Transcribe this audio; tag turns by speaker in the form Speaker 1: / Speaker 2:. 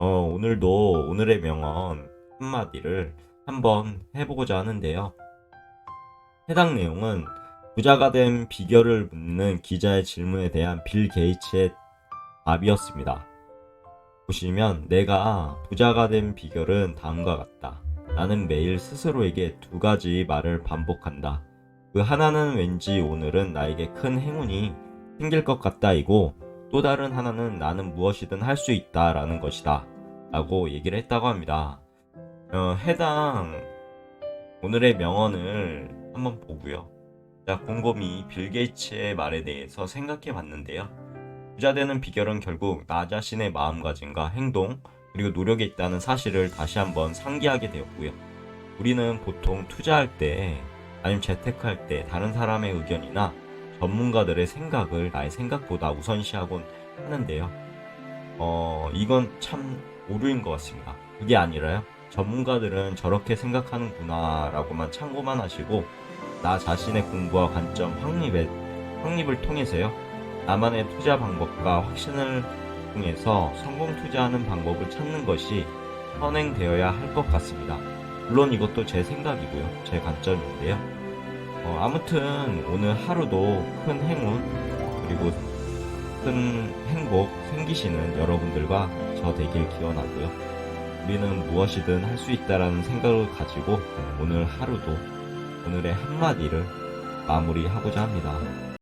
Speaker 1: 어, 오늘도 오늘의 명언 한마디를 한번 해보고자 하는데요. 해당 내용은 부자가 된 비결을 묻는 기자의 질문에 대한 빌 게이츠의 답이었습니다. 보시면 내가 부자가 된 비결은 다음과 같다. 나는 매일 스스로에게 두 가지 말을 반복한다. 그 하나는 왠지 오늘은 나에게 큰 행운이 생길 것 같다이고 또 다른 하나는 나는 무엇이든 할 수 있다 라는 것이다. 라고 얘기를 했다고 합니다. 어, 해당 오늘의 명언을 한번 보고요. 자, 곰곰이 빌 게이츠의 말에 대해서 생각해 봤는데요. 부자 되는 비결은 결국 나 자신의 마음가짐과 행동, 그리고 노력에 있다는 사실을 다시 한번 상기하게 되었고요. 우리는 보통 투자할 때, 아니면 재테크할 때 다른 사람의 의견이나 전문가들의 생각을 나의 생각보다 우선시하곤 하는데요. 어, 이건 참 오류인 것 같습니다. 그게 아니라요. 전문가들은 저렇게 생각하는구나라고만 참고만 하시고 나 자신의 공부와 관점 확립에, 확립을 통해서요. 나만의 투자 방법과 확신을 통해서 성공 투자하는 방법을 찾는 것이 선행되어야 할 것 같습니다. 물론 이것도 제 생각이고요. 제 관점인데요. 어, 아무튼 오늘 하루도 큰 행운 그리고 큰 행복 생기시는 여러분들과 저 되길 기원하고요. 우리는 무엇이든 할 수 있다라는 생각을 가지고 오늘 하루도 오늘의 한마디를 마무리하고자 합니다.